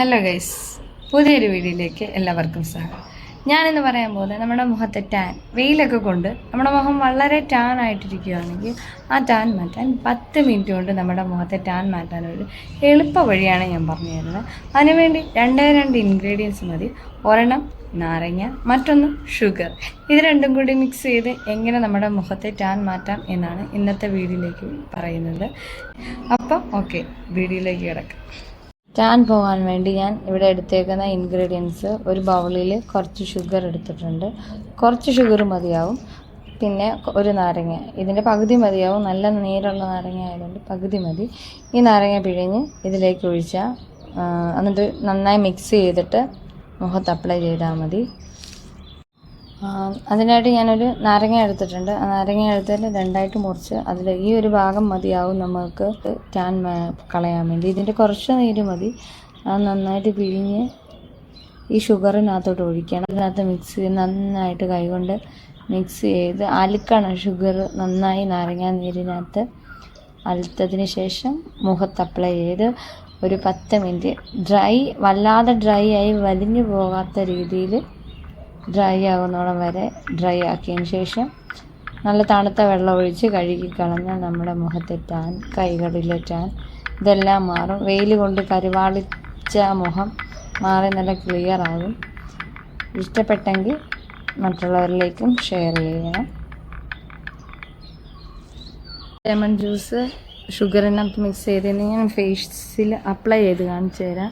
Hello guys പുതിയൊരു വീഡിയോയിലേക്ക് എല്ലാവർക്കും സ്വാഗതം. ഞാനിന്ന് പറയാൻ പോകുന്നത് നമ്മുടെ മുഖത്തെ ടാൻ വെയിലൊക്കെ കൊണ്ട് നമ്മുടെ മുഖം വളരെ ടാൻ ആയിട്ടിരിക്കുകയാണെങ്കിൽ ആ ടാൻ മാറ്റാൻ പത്ത് മിനിറ്റ് കൊണ്ട് നമ്മുടെ മുഖത്തെ ടാൻ മാറ്റാൻ ഒരു എളുപ്പ വഴിയാണ് ഞാൻ പറഞ്ഞു തരുന്നത്. അതിനുവേണ്ടി രണ്ടേ രണ്ട് ഇൻഗ്രീഡിയൻസ് മതി. ഒരെണ്ണം നാരങ്ങ മറ്റൊന്ന് ഷുഗർ ഇത് രണ്ടും കൂടി മിക്സ് ചെയ്ത് എങ്ങനെ നമ്മുടെ മുഖത്തെ ടാൻ മാറ്റാം എന്നാണ് ഇന്നത്തെ വീഡിയോയിലേക്ക് പറയുന്നത്. അപ്പം ഓക്കെ വീഡിയോയിലേക്ക് കിടക്കാം. ടാൻ പോകാൻ വേണ്ടി ഞാൻ ഇവിടെ എടുത്തേക്കുന്ന ഇൻഗ്രീഡിയൻസ് ഒരു ബൗളിൽ കുറച്ച് ഷുഗർ എടുത്തിട്ടുണ്ട്. കുറച്ച് ഷുഗർ മതിയാവും. പിന്നെ ഒരു നാരങ്ങ. ഇതിന്റെ പകുതി മതിയാവും. നല്ല നീരുള്ള നാരങ്ങ ആയതുകൊണ്ട് പകുതി മതി. ഈ നാരങ്ങ പിഴിഞ്ഞ് ഇതിലേക്ക് ഒഴിച്ചാൽ എന്നിട്ട് നന്നായി മിക്സ് ചെയ്തിട്ട് മുഖത്ത് അപ്ലൈ ചെയ്താൽ മതി. അതിനായിട്ട് ഞാനൊരു നാരങ്ങ എടുത്തിട്ടുണ്ട്. ആ നാരങ്ങ എടുത്തതിൽ രണ്ടായിട്ട് മുറിച്ച് അതിൽ ഈ ഒരു ഭാഗം മതിയാവും നമുക്ക് ടാൻ കളയാൻ വേണ്ടി. ഇതിന്റെ കുറച്ച് നീര് മതി. അത് നന്നായിട്ട് പിഴിഞ്ഞ് ഈ ഷുഗറിനകത്തോട്ട് ഒഴിക്കണം. അതിനകത്ത് മിക്സ് ചെയ്ത് നന്നായിട്ട് കൈകൊണ്ട് മിക്സ് ചെയ്ത് അലുക്കണം ഷുഗർ നന്നായി നാരങ്ങ നീരിനകത്ത് അലുത്തതിന് ശേഷം മുഖത്ത് അപ്ലൈ ചെയ്ത് ഒരു പത്ത് മിനിറ്റ് ഡ്രൈ വല്ലാതെ ഡ്രൈ ആയി വലിഞ്ഞു പോകാത്ത രീതിയിൽ ഡ്രൈ ആകുന്നോളം വരെ ഡ്രൈ ആക്കിയതിന് ശേഷം നല്ല തണുത്ത വെള്ളം ഒഴിച്ച് കഴുകി കളഞ്ഞാൽ നമ്മുടെ മുഖത്തെറ്റാൻ കൈകളിലെറ്റാൻ ഇതെല്ലാം മാറും. വെയിൽ കൊണ്ട് കരുവാളിച്ച മുഖം മാറി നല്ല ക്ലിയർ ആകും. ഇഷ്ടപ്പെട്ടെങ്കിൽ മറ്റുള്ളവരിലേക്കും ഷെയർ ചെയ്യണം. ലെമൺ ജ്യൂസ് ഷുഗറിനകത്ത് മിക്സ് ചെയ്തിരുന്നെങ്കിൽ ഞാൻ ഫേസിൽ അപ്ലൈ ചെയ്ത് കാണിച്ചു തരാം.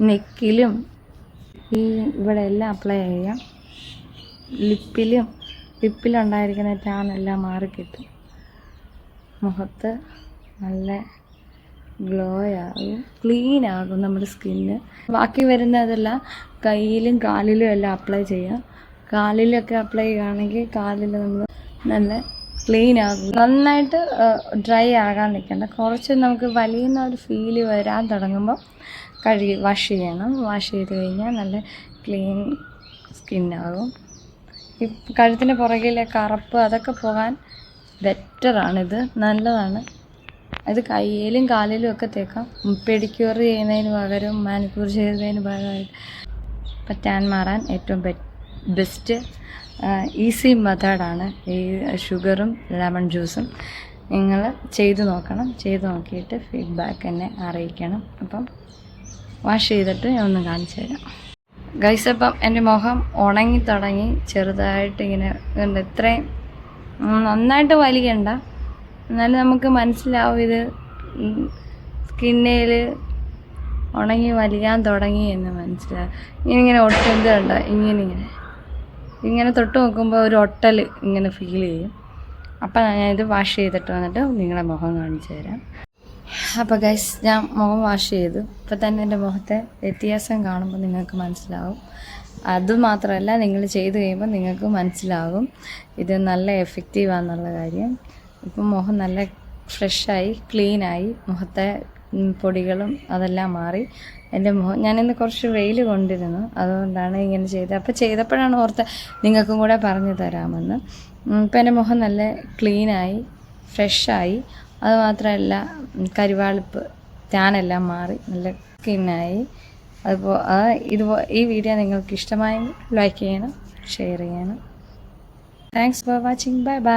നെക്കിലും ഈ ഇവിടെ എല്ലാം അപ്ലൈ ചെയ്യാം. ലിപ്പിലും ലിപ്പിലുണ്ടായിരിക്കുന്ന ടാൻ എല്ലാം മാറിക്കിട്ടും. മുഖത്ത് നല്ല ഗ്ലോ ആകും ക്ലീൻ ആകും നമ്മുടെ സ്കിന്ന്. ബാക്കി വരുന്നതെല്ലാം കയ്യിലും കാലിലും എല്ലാം അപ്ലൈ ചെയ്യാം. കാലിലൊക്കെ അപ്ലൈ ചെയ്യുകയാണെങ്കിൽ കാലിൽ നമ്മൾ നല്ല ക്ലീൻ ആകും. നന്നായിട്ട് ഡ്രൈ ആകാൻ നിൽക്കണ്ട. കുറച്ച് നമുക്ക് വലിയുന്ന ഒരു ഫീൽ വരാൻ തുടങ്ങുമ്പോൾ കഴുകി വാഷ് ചെയ്യണം. വാഷ് ചെയ്ത് കഴിഞ്ഞാൽ നല്ല ക്ലീൻ സ്കിന്നാകും ഈ കഴുത്തിന് പുറകിലെ കറുപ്പ് അതൊക്കെ പോകാൻ ബെറ്ററാണിത് നല്ലതാണ്. ഇത് കയ്യിലും കാലിലും ഒക്കെ തേക്കാം. പെഡിക്യൂർ ചെയ്യുന്നതിന് പകരം മാനിക്യൂർ ചെയ്യുന്നതിന് പകരമായിട്ട് പറ്റാൻ മാറാൻ ഏറ്റവും ബെ ബെസ്റ്റ് ഈസി മെത്തേഡാണ്. ഈ ഷുഗറും ലെമൺ ജ്യൂസും നിങ്ങൾ ചെയ്തു നോക്കണം. ചെയ്തു നോക്കിയിട്ട് ഫീഡ്ബാക്ക് എന്നെ അറിയിക്കണം. അപ്പം വാഷ് ചെയ്തിട്ട് ഞാൻ ഒന്ന് കാണിച്ചു തരാം. ഗൈസ് അപ്പം എന്റെ മുഖം ഉണങ്ങി തുടങ്ങി ചെറുതായിട്ട് ഇങ്ങനെ ഉണ്ട്. ഇത്രയും നന്നായിട്ട് വലിക്കണ്ട എന്നാലും നമുക്ക് മനസ്സിലാവും ഇത് സ്കിന്നിൽ ഉണങ്ങി വലിയാൻ തുടങ്ങി എന്ന് മനസ്സിലാവും. ഇങ്ങനെ ഒട്ടുന്നത് കണ്ട ഇങ്ങനെ ഇങ്ങനെ. ഇങ്ങനെ തൊട്ട് നോക്കുമ്പോൾ ഒരു ഒട്ടൽ ഇങ്ങനെ ഫീൽ ചെയ്യും. അപ്പോൾ ഞാൻ ഇത് വാഷ് ചെയ്തിട്ട് വന്നിട്ട് നിങ്ങളുടെ മുഖം കാണിച്ചു തരാം. അപ്പോൾ ഗൈസ് ഞാൻ മുഖം വാഷ് ചെയ്തു. ഇപ്പം തന്നെ എന്റെ മുഖത്തെ വ്യത്യാസം കാണുമ്പോൾ നിങ്ങൾക്ക് മനസ്സിലാവും. അതുമാത്രമല്ല നിങ്ങൾ ചെയ്ത് കഴിയുമ്പോൾ നിങ്ങൾക്ക് മനസ്സിലാകും. ഇത് നല്ല എഫക്റ്റീവാണെന്നുള്ള കാര്യം. ഇപ്പം മുഖം നല്ല ഫ്രഷായി ക്ലീനായി മുഖത്തെ പൊടികളും അതെല്ലാം മാറി. എന്റെ മുഖം ഞാനിന്ന് കുറച്ച് വെയിൽ കൊണ്ടിരുന്നു. അതുകൊണ്ടാണ് ഇങ്ങനെ ചെയ്തത്. അപ്പോൾ ചെയ്തപ്പോഴാണ് ഓർത്ത് നിങ്ങൾക്കും കൂടെ പറഞ്ഞു തരാമെന്ന്. ഇപ്പം എന്റെ മുഖം നല്ല ക്ലീനായി ഫ്രഷായി അതുമാത്രമല്ല കരിവാളിപ്പ് ടാനെല്ലാം മാറി നല്ല സ്കിന്നായി അതിപ്പോൾ ഇതുപോ ഈ വീഡിയോ നിങ്ങൾക്ക് ഇഷ്ടമായെങ്കിൽ ലൈക്ക് ചെയ്യണം ഷെയർ ചെയ്യണം. Thanks for watching bye bye